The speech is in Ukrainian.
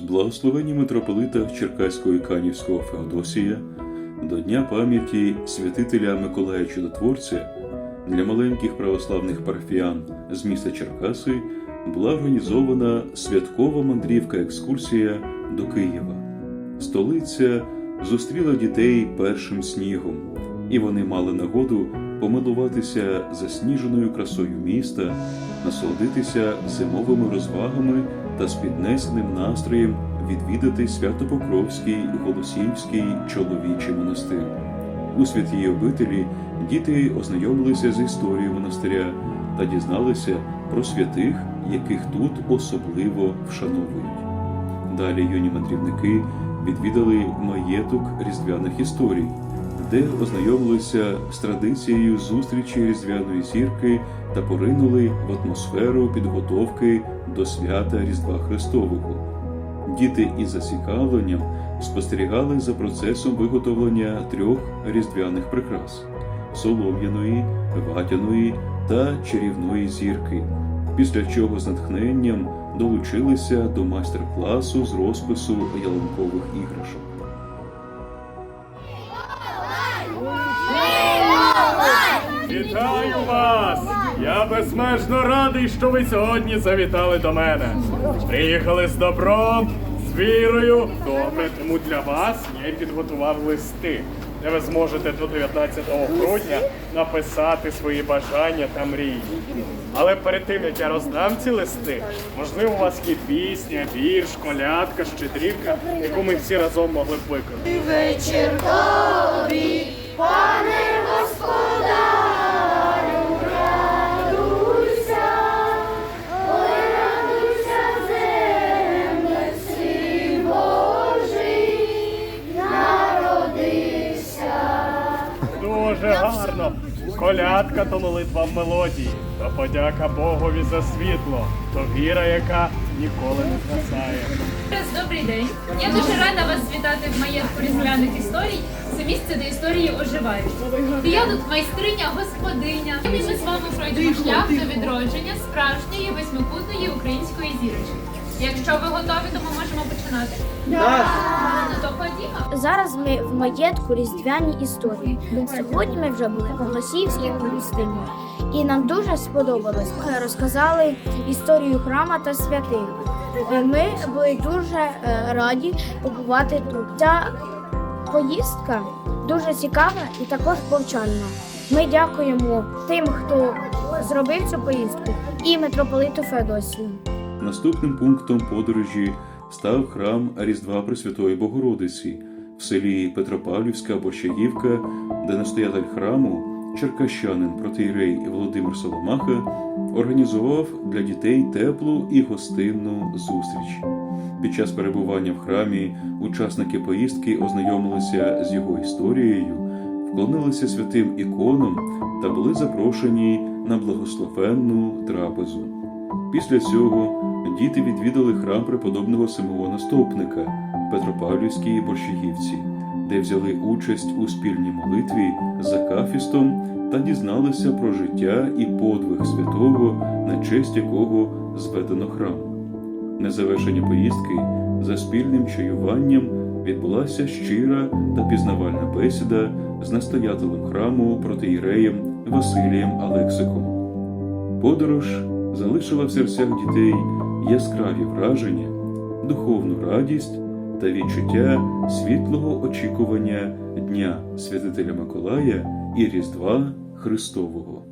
благословенні митрополита Черкаського Канівського Феодосія до Дня пам'яті святителя Миколая Чудотворця для маленьких православних парафіян з міста Черкаси була організована святкова мандрівка-екскурсія до Києва. Столиця зустріла дітей першим снігом, і вони мали нагоду помилуватися засніженою красою міста, насолодитися зимовими розвагами та з піднесеним настроєм відвідати Святопокровський Голосіївський чоловічий монастир. У святій обителі діти ознайомилися з історією монастиря та дізналися про святих, яких тут особливо вшановують. Далі юні мандрівники відвідали маєток різдвяних історій, де ознайомилися з традицією зустрічі різдвяної зірки та поринули в атмосферу підготовки до свята Різдва Христового. Діти із зацікавленням спостерігали за процесом виготовлення трьох різдвяних прикрас солом'яної, ватяної та чарівної зірки, після чого з натхненням долучилися до майстер-класу з розпису ялинкових іграшок. Безмежно радий, що ви сьогодні завітали до мене. Приїхали з добром, з вірою. Добре, тому для вас я й підготував листи, де ви зможете до 19 грудня написати свої бажання та мрії. Але перед тим як я роздам ці листи, можливо, у вас є пісня, вірш, колядка, щедрівка, яку ми всі разом могли б виконати. Вечір тобі, пане гарно. Колядка то молитва в мелодії, то подяка Богові за світло, то віра, яка ніколи не згасає. Добрий день. Я дуже рада вас вітати в маєтку різдвяних історій. Це місце, де історії оживають. Я тут майстриня, господиня. І ми з вами пройдемо шлях до відродження справжньої восьмикутної української зірочки. Якщо ви готові, то ми можемо починати. Ну то ходімо. Зараз ми в маєтку різдвяні історії. Сьогодні ми вже були в Голосіївській гостині. І нам дуже сподобалось. Розказали історію храма та святих. Е, Ми були дуже е, раді побувати тут. Ця поїздка дуже цікава і також повчальна. Ми дякуємо тим, хто зробив цю поїздку, і митрополиту Феодосію. Наступним пунктом подорожі став храм Різдва Пресвятої Богородиці в селі Петропавлівська Борщагівка, де настоятель храму, черкащанин протиєрей Володимир Соломаха, організував для дітей теплу і гостинну зустріч. Під час перебування в храмі учасники поїздки ознайомилися з його історією, вклонилися святим іконам та були запрошені на благословенну трапезу. Після цього діти відвідали храм преподобного Симеона Стовпника в Петропавлівській Борщагівці, де взяли участь у спільній молитві за кафістом та дізналися про життя і подвиг святого, на честь якого зведено храм. На завершення поїздки за спільним чаюванням відбулася щира та пізнавальна бесіда з настоятелем храму протиєреєм Василієм Алексиком. Подорож залишила в серцях дітей яскраві враження, духовну радість та відчуття світлого очікування Дня Святителя Миколая і Різдва Христового.